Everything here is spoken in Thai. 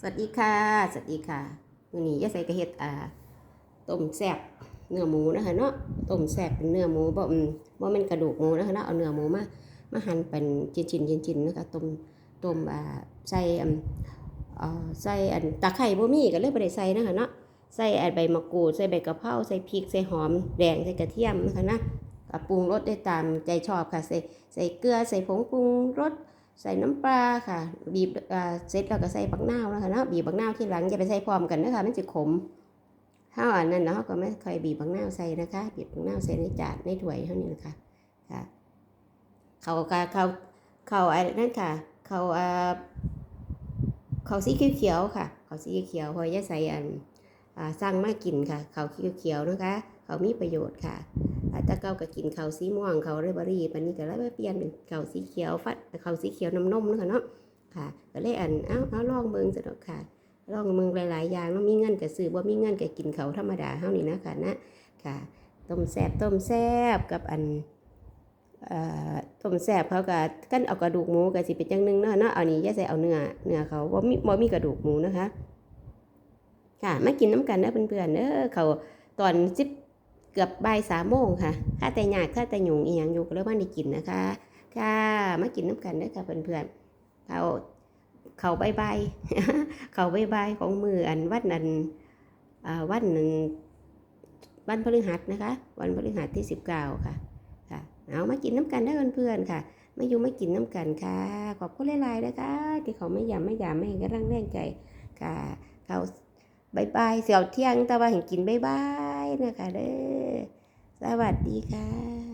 สวัสดีค่ะ สวัสดีค่ะวันนี้ยาใส่กระเฮ็ดอ่าต้มแซ่บเนื้อหมูนะคะเนาะต้มแซ่บเป็นเนื้อหมูบ่มบ่แม่นกระดูกหมูนะคะเนาะเอาเนื้อหมูมามาหั่นเป็นชิ้นๆชิ้นๆนะคะต้มต้มอ่าใส่อืมเอ่อใส่อันตะไคร้บ่มีก็เลยบ่ได้ใส่นะคะเนาะใส่อันใบมะกรูดใส่ใบกะเพราใส่พริกใส่หอมแดงใส่กระเทียมนะคะนะปรุงรสได้ตามใจชอบค่ะใส่ใส่เกลือใส่ผงปรุงรส ใส่น้ำปลาค่ะ บีบอ่าเสร็จแล้วก็ใส่บักนาวนะคะเนาะบีบบักนาวที่หลังจะไปใส่พร้อมกันนะคะมันจะขมถ้าอันนั้นเนาะก็ไม่ค่อยบีบบักนาวใส่นะคะ บีบบักนาวใส่ในจานในถ้วยเท่านี้นะคะค่ะเขาก็เขาเขาไอ้นั่นค่ะ เขาอ่าเขาสีเขียวๆค่ะ เขาสีเขียวๆพอจะใส่อันอ่าสร้างมากินค่ะ เขาเขียวๆนะคะ เขามีประโยชน์ค่ะ อาจจะเก้าก็กินข้าวสีม่วงข้าวเรเบอรี่ปันนี้ก็เลยมาเปลี่ยนเป็นข้าวสีเขียวฟัดข้าวสีเขียวน้ำนมนะคะเนาะค่ะก็เลยอันเอ้าเอาลองเบิ่งซะดอกค่ะลองเบิ่งหลาย ๆ อย่างเนาะมีเงินก็ซื้อบ่มีเงินก็กินข้าวธรรมดาเฮานี่นะค่ะนะค่ะต้มแซบต้มแซบกับอันเอ่อต้มแซบเขาก็กันเอากระดูกหมูก็สิเป็นจังหนึงเนาะเนาะเอานี่อย่าใส่เอาเนื้อเนื้อเขาบ่มีบ่มีกระดูกหมูนะคะค่ะมากินน้ำกันเด้อเพื่อนๆเด้อเขาตอนสิบ เกือบบ่ายสามโมงค่ะข้าแต่หยาดข้าแต่หยุงอีหยังอยู่ก็เลยว่าได้กินนะคะค่ะมากินน้ำกันด้อค่ะเพื่อนๆเขาเขาบายบเขาบายบของมืออันวันนั้นอ่าวันหนึ่งวันพฤหัสนะคะ วันพฤหัสที่สิบเก้าค่ะค่ะเอามากินน้ำกันได้เพื่อนๆค่ะมาอยู่มากินน้ำกันค่ะ ขอบคุณหลายๆนะคะที่เขาไม่ยำไม่ยำไม่ให้กระร่างแรงใจค่ะเขาบายบายเสี่ยวเที่ยงแต่ว่าเห็นกินบายบาย นะคะเด้อสวัสดีค่ะ